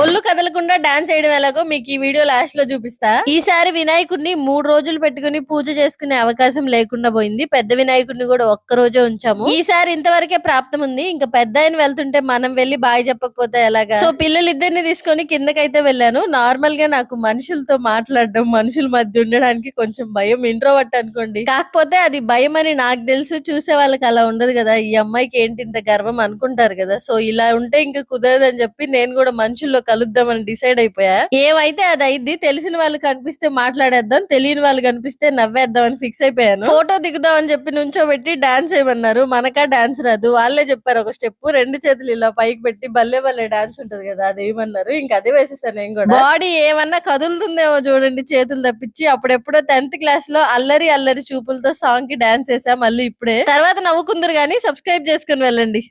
ఒళ్ళు కదలకుండా డాన్స్ చేయడం ఎలాగో మీకు ఈ వీడియో లాస్ట్లో చూపిస్తా. ఈసారి వినాయకుడిని మూడు రోజులు పెట్టుకుని పూజ చేసుకునే అవకాశం లేకుండా పోయింది. పెద్ద వినాయకుడిని కూడా ఒక్క రోజే ఉంచాము. ఈసారి ఇంతవరకే ప్రాప్తం ఉంది. ఇంకా పెద్ద ఆయన వెళ్తుంటే మనం వెళ్ళి బాయ్ చెప్పకపోతే ఎలాగా? సో పిల్లలు ఇద్దరిని తీసుకొని కిందకైతే వెళ్ళాను. నార్మల్గా నాకు మనుషులతో మాట్లాడడం మనుషుల మధ్య ఉండడానికి కొంచెం భయం. ఇంట్రోవర్ట్ అనుకోండి. కాకపోతే అది భయం అని నాకు తెలుసు. చూసే వాళ్ళకి అలా ఉండదు కదా. ఈ అమ్మాయికి ఏంటి ఇంత గర్వం అనుకుంటారు కదా. సో ఇలా ఉంటే ఇంకా కుదరదని చెప్పి నేను కూడా మనుషుల్లో కలుద్దామని డిసైడ్ అయిపోయా? ఏమైతే అది అయింది తెలిసిన వాళ్ళు కనిపిస్తే మాట్లాడేద్దాం తెలియని వాళ్ళు కనిపిస్తే నవ్వేద్దాం అని ఫిక్స్ అయిపోయాను. ఫోటో దిగుదాం అని చెప్పి నుంచోబెట్టి డాన్స్ చేయమన్నారు మనకా డాన్స్ రాదు. వాళ్ళే చెప్పారు ఒక స్టెప్ రెండు చేతులు ఇలా పైకి పెట్టి బల్లే బల్లే డాన్స్ ఉంటది కదా అది ఏమన్నారు? ఇంకా అదే వేసేసాను నేను కూడా. బాడీ ఏమన్నా కదులుతుందేమో చూడండి చేతులు తప్పించి. అప్పుడెప్పుడో టెన్త్ క్లాస్లో అల్లరి అల్లరి చూపులతో సాంగ్కి డాన్స్ వేసా మళ్ళీ ఇప్పుడే. తర్వాత నవ్వుకుందరు గానీ సబ్స్క్రైబ్ చేసుకుని వెళ్ళండి.